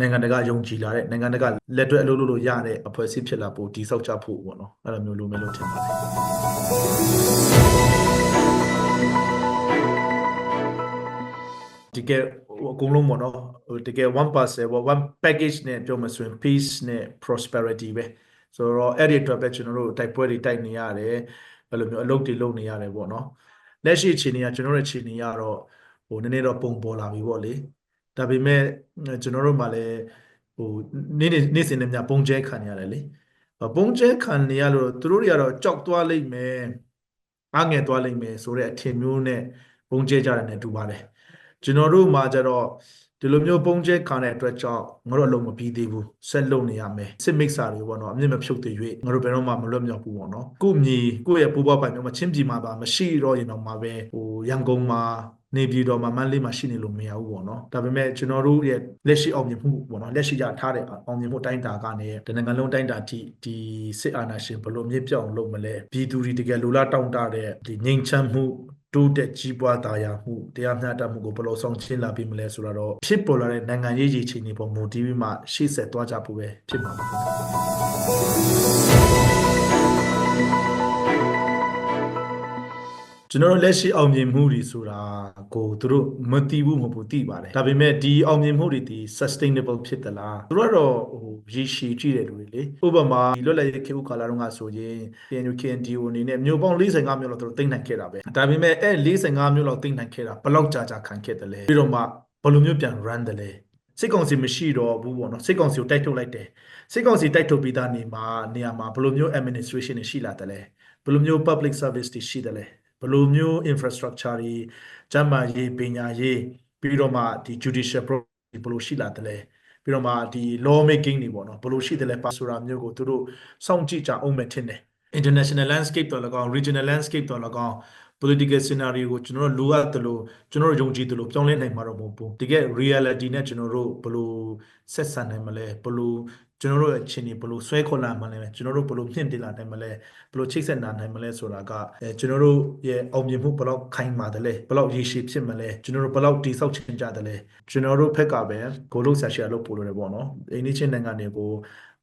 နိုင်ငံတကာယုံကြည်လာတဲ့နိုင်ငံတကာလက်တွဲအလုပ်လုပ်လို့ရတဲ့အဖွဲ့အစည်းဖြစ်လာဖို့ဒီဆောက်ချဖို့ပေါ့နော်အဲ့လိုမျိုးလိုမယ်လို့ထင်ပါတယ်ဒီကဟိုအကုန်လုံးပေါ့နော်ဟိုတကယ် one parcel ပေါ့ one package နဲ့ပြောမှဆိုရင် peace နဲ့ prosperity ပဲဆိုတော့အဲ့ဒီအတွက်ပဲကျွန်တော်တို့တိုက်ပွဲတွေတိုက်နေရတယ်အဲ့လိုမျိုးအလုပ်တွေလုပ်နေရတယ်ပေါ့နော်လက်ရှိအခြေအနေကကျွန်တော်တို့အခြေအနေကတော့ဟိုနည်းနည်းတော့ပုံပေါ်လာပြီပေါ့လေ ဒါပေမဲ့ကျွန်တော်တို့မှလည်းဟိုနေ့နေ့နေ့စဉ်နဲ့ညပုံကျဲခံရတယ်လေပုံကျဲခံနေရလို့သူတို့တွေကတော့ကြောက်သွားလိမ့်မယ်အငယ်သွားလိမ့်မယ်ဆိုတဲ့အထင်မျိုးနဲ့ပုံကျဲကြတယ်နဲ့တူပါတယ်ကျွန်တော်တို့မှာကြတော့ဒီလိုမျိုးပုံကျဲခံတဲ့အတွက်ကြောင့်ငါတို့အလုံးမပြီးသေးဘူးဆက်လုပ်နေရမယ်စစ်မိတ်ဆာတွေပေါ့နော်အမြင့်မဖြုတ်သေး၍ငါတို့ဘယ်တော့မှမလွတ်မြောက်ဘူးပေါ့နော်ကို့မြေကိုယ့်ရဲ့ပူပွားပိုင်မျိုးမှာချင်းပြည်မှာပါမရှိတော့ရင်တော့မှာပဲဟိုရန်ကုန်မှာ နေပြည်တော်မှာမန္တလေးမှာရှိနေလို့မရဘူးပေါ့နော်ဒါပေမဲ့ကျွန်တော်တို့ရဲ့လက်ရှိအောင်မြင်မှုပေါ့နော်လက်ရှိရထားတဲ့အောင်မြင်မှုတိုင်းတာကနေတနင်္ဂနွေလုံးတိုင်းတာထိဒီစစ်အာဏာရှင်ဘယ်လိုမြင့်ပြောင်းလုပ်မလဲပြည်သူတွေတကယ်လိုလားတောင့်တတဲ့ဒီငြိမ်ချမ်းမှုတိုးတက်ကြီးပွားတာယာမှုတရားမျှတမှုကိုဘယ်လိုဆောင်ရှင်းလာပြီးမလဲဆိုတော့ဖြစ်ပေါ်လာတဲ့နိုင်ငံရေးရည်ချိန်တွေပေါ်မူတည်ပြီးမှရှေ့ဆက်သွားကြဖို့ပဲဖြစ်မှာပါ ကျွန်တော်တို့လက်ရှိအောင်မြင်မှုတွေဆိုတာကိုသူတို့မသိဘူးမဟုတ်ဘူးသိပါတယ်ဒါပေမဲ့ဒီအောင်မြင်မှုတွေဒီ sustainable ဖြစ်သလားသူတို့ကတော့ဟိုရည်ရှည်ကြည့်တဲ့လူတွေလေဥပမာဒီလွတ်လပ်ရေးခေတ်ဥကာလတုန်းကဆိုရင် PNU KNDO အနေနဲ့မျိုးပေါင်း45မျိုးလောက်သူတို့သိမ့်နိုင်ခဲ့တာပဲဒါပေမဲ့အဲ့45မျိုးလောက်သိမ့်နိုင်ခဲ့တာဘယ်လောက်ကြာကြာခံခဲ့တယ်လဲပြီးတော့မှဘယ်လိုမျိုးပြန် run တယ်လဲစစ်ကောင်စီမရှိတော့ဘူးပေါ့နော်စစ်ကောင်စီကိုတိုက်ထုတ်လိုက်တယ်စစ်ကောင်စီတိုက်ထုတ်ပြီးသားနေမှာနေရာမှာဘယ်လိုမျိုး administration တွေရှိလာတယ်လဲဘယ်လိုမျိုး public service တွေရှိတယ်လဲ ဘယ်လိုမျိုး infrastructure တွေကျန်းမာရေးပညာရေးပြီးတော့မှဒီ judicial process တွေဘယ်လိုရှိလာတယ်လဲပြီးတော့မှဒီ law making တွေပေါ့နော်ဘယ်လိုရှိတယ်လဲပါဆိုတာမျိုးကိုသူတို့စောင့်ကြည့်ကြအောင်မယ်ထင်တယ် international landscape တော့၎င်း regional landscape တော့၎င်း political scenario ကိုကျွန်တော်တို့လိုအပ်တယ်လို့ကျွန်တော်တို့ယုံကြည်တယ်လို့ပြောင်းလဲနိုင်မှာတော့မဟုတ်ဘူးတကယ် reality နဲ့ကျွန်တော်တို့ဘယ်လိုဆက်ဆံနိုင်မလဲဘယ်လို ကျွန်တော်တို့ရဲ့အခြေအနေဘယ်လိုဆွဲခေါ်လာမှလဲကျွန်တော်တို့ဘယ်လိုမြင့်တင်လာနိုင်မလဲဘယ်လိုချိတ်ဆက်နိုင်မလဲဆိုတာကအဲကျွန်တော်တို့ရဲ့အောင်မြင်မှုဘယ်လောက်ခိုင်မာတယ်လဲဘယ်လောက်ရည်ရှိဖြစ်မလဲကျွန်တော်တို့ဘယ်လောက်တိဆောက်ချင်ကြတယ်လဲကျွန်တော်တို့ဖက်ကပဲကိုလို့ဆက်ရှယ်လုပ်ပို့လို့ရပေါ့နော်အိန္ဒိချင်းနိုင်ငံတွေကို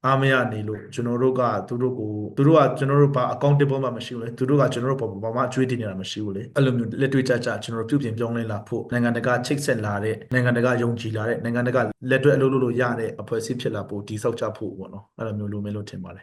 အားမရနေလို့ကျွန်တော်တို့ကသူတို့ကိုသူတို့ကကျွန်တော်တို့ဘာ accountable မှမရှိဘူးလေသူတို့ကကျွန်တော်တို့ဘာမှအကျွေးတင်နေတာမရှိဘူးလေအဲ့လိုမျိုးလက်တွေ့ကြကြကျွန်တော်တို့ပြုပြင်ပြောင်းလဲလာဖို့နိုင်ငံတကာချိတ်ဆက်လာတဲ့နိုင်ငံတကာယုံကြည်လာတဲ့နိုင်ငံတကာလက်တွဲအလုပ်လုပ်လို့ရတဲ့အဖွဲ့အစည်းဖြစ်လာဖို့ဒီဆောက်ချဖို့ပေါ့နော်အဲ့လိုမျိုးလိုမယ်လို့ထင်ပါတယ်